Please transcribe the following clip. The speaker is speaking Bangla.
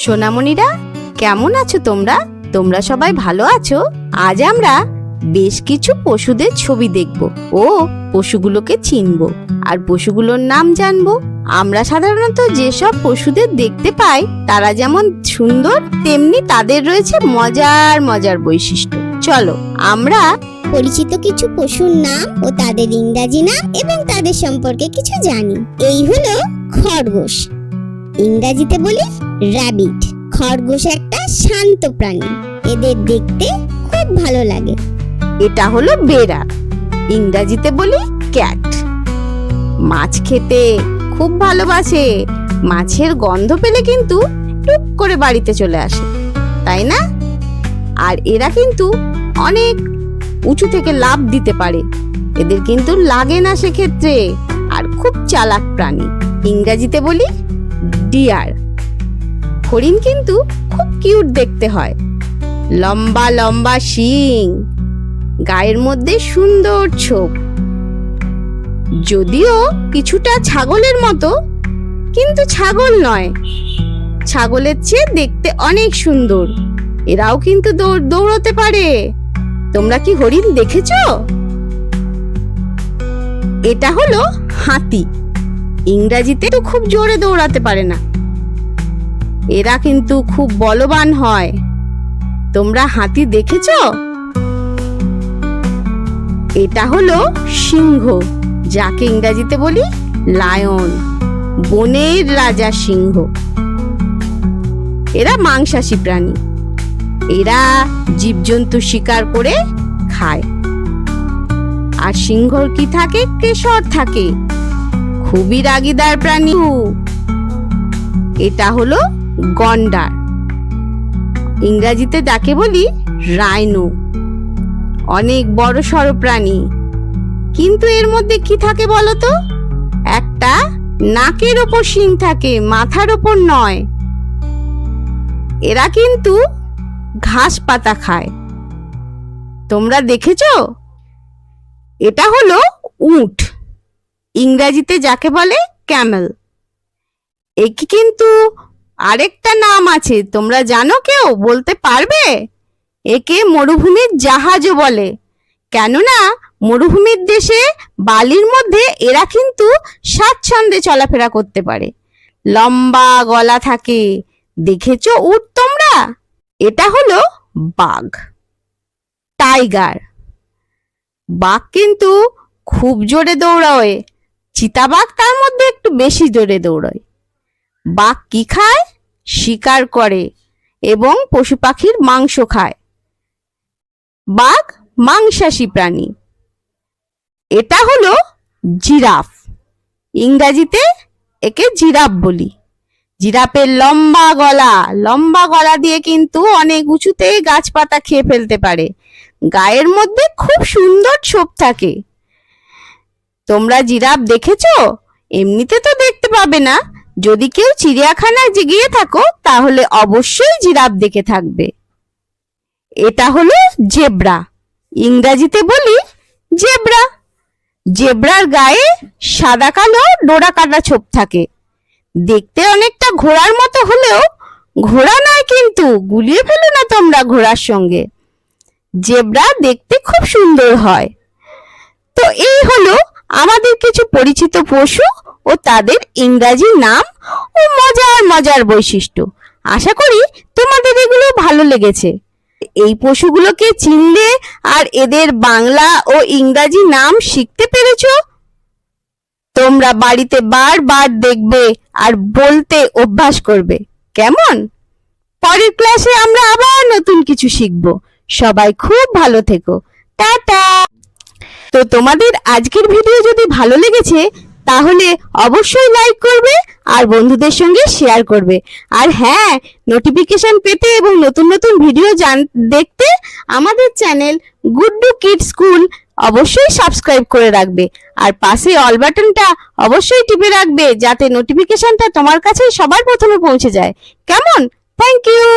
সোনামণিরা, কেমন আছো তোমরা? তোমরা সবাই ভালো আছো? আজ আমরা বেশ কিছু পশুদের ছবি দেখব ও পশুগুলোকে চিনব। আর পশুগুলোর নাম জানব। আমরা সাধারণত যেসব পশুদের দেখতে পাই, তারা যেমন সুন্দর, তেমনি তাদের রয়েছে মজার মজার বৈশিষ্ট্য। চলো, আমরা পরিচিত কিছু পশুর নাম ও তাদের ইংরাজি নাম এবং তাদের সম্পর্কে কিছু জানি। এই হলো খরগোশ। ইংরাজিতে বলি র্যাবিট খরগোশ একটা শান্ত প্রাণী। এদের দেখতে খুব ভালো লাগে। এটা হলো বেড়া। ইংরাজিতে বলি ক্যাট মাছ খেতে খুব ভালোবাসে। মাছের গন্ধ পেলে কিন্তু টুক করে বাড়িতে চলে আসে। তাই না? আর এরা কিন্তু অনেক উঁচু থেকে লাভ দিতে পারে। এদের কিন্তু লাগে না সেক্ষেত্রে। আর খুব চালাক প্রাণী। ইংরাজিতে বলি ডিয়ার। হরিণ কিন্তু খুব কিউট দেখতে হয়। লম্বা লম্বা শিং। গায়ের মধ্যে সুন্দর ছোপ। যদিও কিছুটা ছাগলের মতো, কিন্তু ছাগল নয়। ছাগলের চেয়ে দেখতে অনেক সুন্দর। এরাও কিন্তু দৌড়, দৌড়তে পারে। তোমরা কি হরিণ দেখেছ? এটা হলো হাতি। ইংরাজিতে তো খুব জোরে দৌড়াতে পারে না। এরা কিন্তু খুব বলবান হয়। তোমরা হাতি দেখেছ? এটা হলো সিংহ, যাকে ইংরাজিতে বলি লায়ন, বনের রাজা সিংহ। এরা মাংসাশী প্রাণী। এরা জীবজন্তু শিকার করে খায়। আর সিংহর কি থাকে? কেশর থাকে। খুবই রাগিদার প্রাণী। এটা হলো গন্ডার। ইংরাজিতে যাকে বলি, রাইনো। অনেক বড় সড় প্রাণী। কিন্তু এর মধ্যে কি থাকে বলতো? একটা নাকের ওপর শিং থাকে, মাথার ওপর নয়। এরা কিন্তু ঘাস পাতা খায়। তোমরা দেখেছ? এটা হলো উট। ইংরাজিতে যাকে বলে ক্যামেল। একে কিন্তু আরেকটা নাম আছে, তোমরা জানো কেউ? বলতে পারবে? একে মরুভূমির জাহাজও বলে। কেননা মরুভূমির দেশে বালির মধ্যে এরা কিন্তু স্বাচ্ছন্দ্যে চলাফেরা করতে পারে। লম্বা গলা থাকে। দেখেছ উট তোমরা? এটা হলো বাঘ। টাইগার। বাঘ কিন্তু খুব জোরে দৌড়ায়। চিতাবাঘ তার মধ্যে একটু বেশি জোরে দৌড়ায়। বাঘ কি খায়? শিকার করে এবং পশু পাখির মাংস খায়। বাঘ মাংসাশী প্রাণী। এটা হলো জিরাফ। ইংরাজিতে একে জিরাফ বলি। জিরাফের লম্বা গলা। লম্বা গলা দিয়ে কিন্তু অনেক উঁচুতে গাছপাতা খেয়ে ফেলতে পারে। গায়ের মধ্যে খুব সুন্দর ছোপ থাকে। তোমরা জিরাফ দেখেছ? এমনিতে তো দেখতে পাবে না। যদি কেউ চিড়িয়াখানায় গিয়ে থাকো, তাহলে অবশ্যই জিরাফ দেখে থাকবে। এটা হলো জেব্রা। ইংরাজিতে বলি জেব্রা। জেব্রার গায়ে সাদা কালো ডোরা কাটা ছোপ থাকে। দেখতে অনেকটা ঘোড়ার মতো হলেও ঘোড়া নয় কিন্তু গুলিয়ে ফেলো না তোমরা ঘোড়ার সঙ্গে। জেব্রা দেখতে খুব সুন্দর হয়। তো এই হলো আমাদের কিছু পরিচিত পশু ও তাদের ইংরাজি নাম ও মজার মজার বৈশিষ্ট্য। আশা করি তোমাদের এগুলো ভালো লেগেছে। এই পশুগুলোকে চিনলে আর এদের বাংলা ও ইংরাজি নাম শিখতে পেরেছ? তোমরা বাড়িতে বারবার দেখবে আর বলতে অভ্যাস করবে। কেমন? পরের ক্লাসে আমরা আবার নতুন কিছু শিখব। সবাই খুব ভালো থেকো। টাটা! তো তোমাদের আজকের ভিডিও যদি ভালো লেগেছে, তাহলে অবশ্যই লাইক করবে আর বন্ধুদের সঙ্গে শেয়ার করবে। আর হ্যাঁ নোটিফিকেশন পেতে এবং নতুন নতুন ভিডিও জান, দেখতে আমাদের চ্যানেল গুড্ডু কিড স্কুল অবশ্যই সাবস্ক্রাইব করে রাখবে। আর পাশে অল বাটনটা অবশ্যই টিপে রাখবে, যাতে নোটিফিকেশনটা তোমার কাছে সবার প্রথমে পৌঁছে যায়। কেমন? Thank you